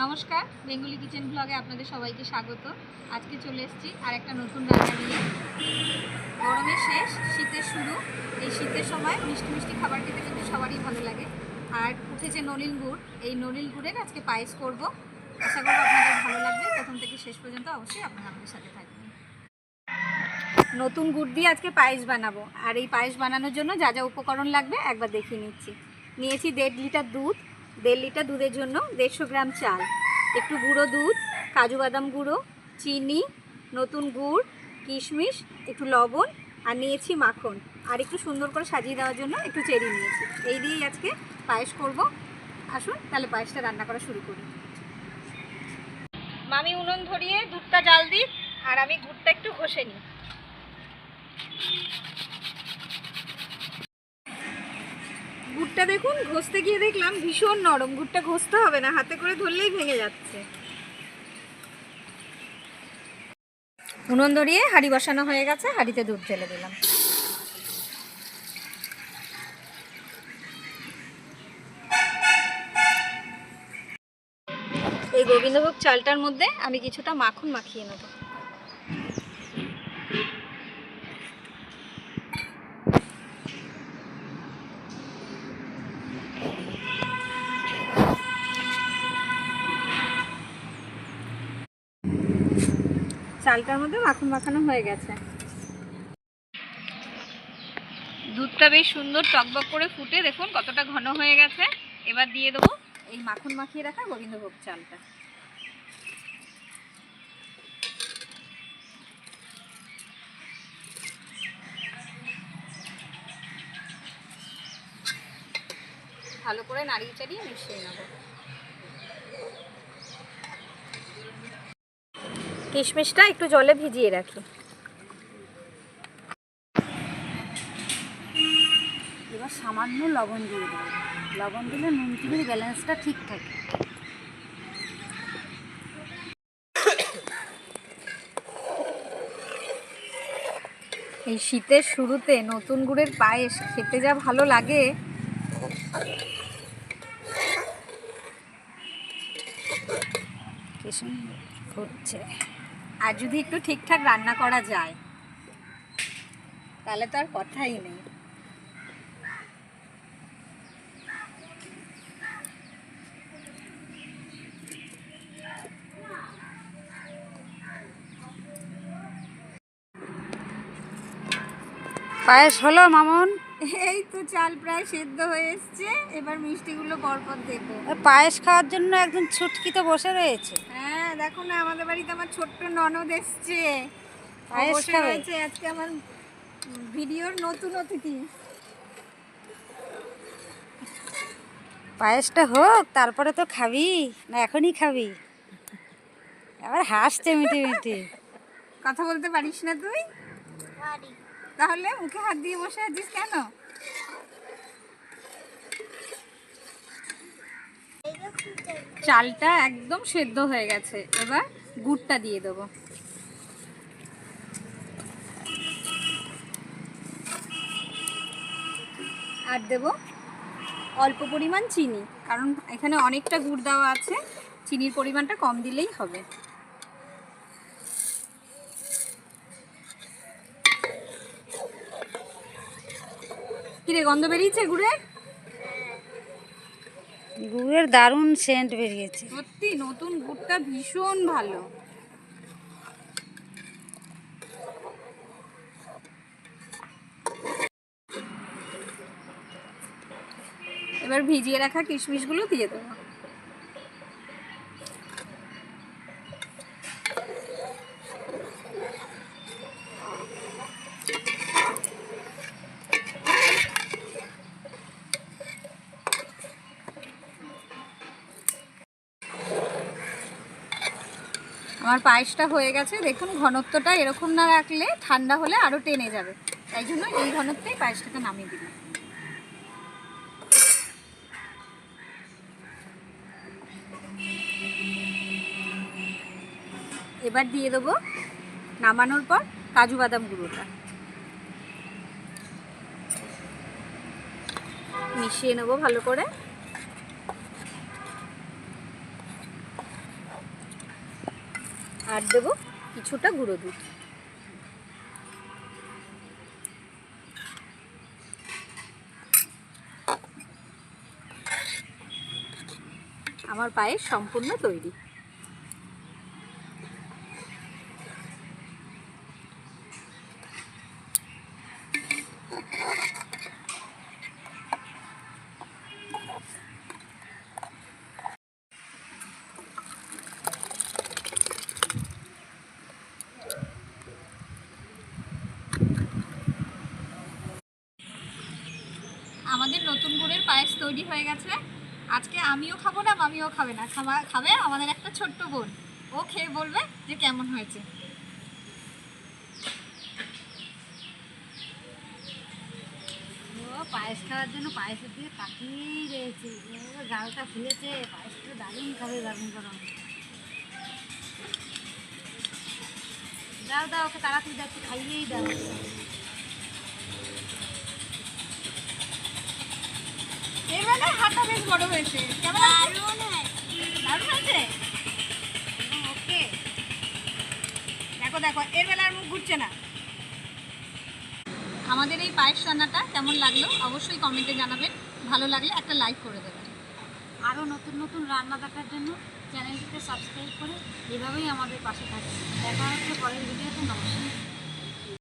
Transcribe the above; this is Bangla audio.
নমস্কার, বেঙ্গলি কিচেন ব্লগে আপনাদের সবাইকে স্বাগত। আজকে চলে এসেছি আর একটা নতুন রান্না নিয়ে। গরমের শেষ, শীতের শুরু। এই শীতের সময় মিষ্টি মিষ্টি খাবার খেতে কিন্তু সবারই ভালো লাগে। আর উঠেছে নলিল গুড়। এই নলিন গুড়ের আজকে পায়েস করব। আশা করব আপনাদের ভালো লাগবে। প্রথম থেকে শেষ পর্যন্ত অবশ্যই আপনারা আমাদের সাথে থাকবেন। নতুন গুড় দিয়ে আজকে পায়েস বানাবো। আর এই পায়েস বানানোর জন্য যা যা উপকরণ লাগবে একবার দেখিয়ে নিচ্ছি। নিয়েছি দেড় লিটার দুধ দেড় লিটার দুধের জন্য দেড়শো গ্রাম চাল, একটু গুঁড়ো দুধ, কাজু বাদাম গুঁড়ো, চিনি, নতুন গুড়, কিশমিশ, একটু লবণ, আর নিয়েছি মাখন। আর একটু সুন্দর করে সাজিয়ে দেওয়ার জন্য একটু চেরি নিয়েছি। এই দিয়েই আজকে পায়েস করব। আসুন, তাহলে পায়েসটা রান্না করা শুরু করি। মামি উনুন ধরিয়ে দুধটা জাল দিই আর আমি গুড়টা একটু ঘষে নিই। গুড়টা দেখুন, ঘষতে গিয়ে দেখলাম ভীষণ নরম। গুড়টা ঘষতে হবে না, হাতে করে ধরলেই ভেঙে যাচ্ছে। উনুন ধরিয়ে হাঁড়ি বসানো হয়ে গেছে, হাঁড়িতে দুধ ঢেলে দিলাম। এই গোবিন্দভোগ চালটার মধ্যে আমি কিছুটা মাখন মাখিয়ে নেব। চালটার মধ্যে মাখন মাখানো হয়ে গেছে। দুধটা বেশ সুন্দর টকবক করে ফুটে, দেখুন কতটা ঘন হয়ে গেছে। এবার দিয়ে দেবো এই মাখন মাখিয়ে রাখা গোবিন্দভোগ চালটা। ভালো করে নাড়িয়ে চাড়িয়ে মিশিয়ে নেব। কিশমিশটা একটু জলে ভিজিয়ে রাখি। এবার সামান্য লবণ দিয়ে দেবো লবণ দিলে নুন চিনির ব্যালেন্সটা ঠিক থাকে। এই শীতের শুরুতে নতুন গুড়ের পায়েস খেতে যা ভালো লাগে। ফুটছে আর যদি একটু ঠিকঠাক রান্না করা যায় তাহলে তো আর কথাই নেই। পায়েস হলো মামন? এই তো চাল প্রায় সেদ্ধ হয়ে এসছে এবার মিষ্টিগুলো পরপর দেবো। পায়েস খাওয়ার জন্য একজন ছুটকি তো বসে রয়েছে। হ্যাঁ দেখো না আমাদের বাড়িতে আমার ছোট্ট ননদ এসছে। বসে রয়েছে আজকে আমার ভিডিওর নতুন অতিথি। পায়েসটা হোক তারপরে তো খাবি না এখনই খাবি। আবার হাসছে মিটি মিটি। কথা বলতে পারিস না তুই? তাহলে মুখে হাত দিয়ে বসে আছিস কেন? চালটা একদম সেদ্ধ হয়ে গেছে। এবার গুড়টা দিয়ে দেবো। আর দেব অল্প পরিমাণ চিনি, কারণ এখানে অনেকটা গুড় দেওয়া আছে। চিনির পরিমাণটা কম দিলেই হবে। কিরে, গন্ধ বেরিয়েছে গুড়ের? গুড়ের দারুণ সেন্ট বেরিয়েছে। সত্যি, নতুন গুড়টা ভীষণ ভালো। এবার ভিজিয়ে রাখা কিশমিশগুলো দিয়ে দেবো। আমার পায়েসটা হয়ে গেছে। দেখুন, ঘনত্বটা এরকম না রাখলে ঠান্ডা হলে আরও টেনে যাবে। তাই জন্য এই ঘনত্বেই পায়েসটাকে নামিয়ে দিলাম। এবার দিয়ে দেবো নামানোর পর কাজু বাদাম গুঁড়োটা। মিশিয়ে নেব ভালো করে। আর দেব কিছুটা গুঁড়ো দুধ। আমার পায়েস সম্পূর্ণ তৈরি আমাদের নতুন গুড়ের পায়েস তৈরি হয়ে গেছে। আজকে আমিও খাব না, মামিও খাবে না। খাবা খাবে আমাদের একটা ছোট্ট বোন। ও খেয়ে বলবে যে কেমন হয়েছে। পায়েস খাওয়ার জন্য পায়েসের দিকে তাকিয়েই রয়েছে। গালটা ফুলেছে, পায়েসটা দারুণ খাবে, দারুণ গরম। দাও দাও, ওকে তাড়াতাড়ি দাও খাইয়েই দাও। হাতটা বেশ বড় হয়েছে। কেমন দারুণ দারুণ হয়েছে? ওকে। দেখো দেখো এর বেলা আর মুখ ঘুরছে না। আমাদের এই পায়েস রান্নাটা কেমন লাগল অবশ্যই কমেন্টে জানাবেন। ভালো লাগলে একটা লাইক করে দেবেন। আরও নতুন নতুন রান্না দেখার জন্য চ্যানেলটিকে সাবস্ক্রাইব করে এভাবেই আমাদের পাশে থাকবে দেখা হচ্ছে পরের ভিডিওতে। নমস্কার।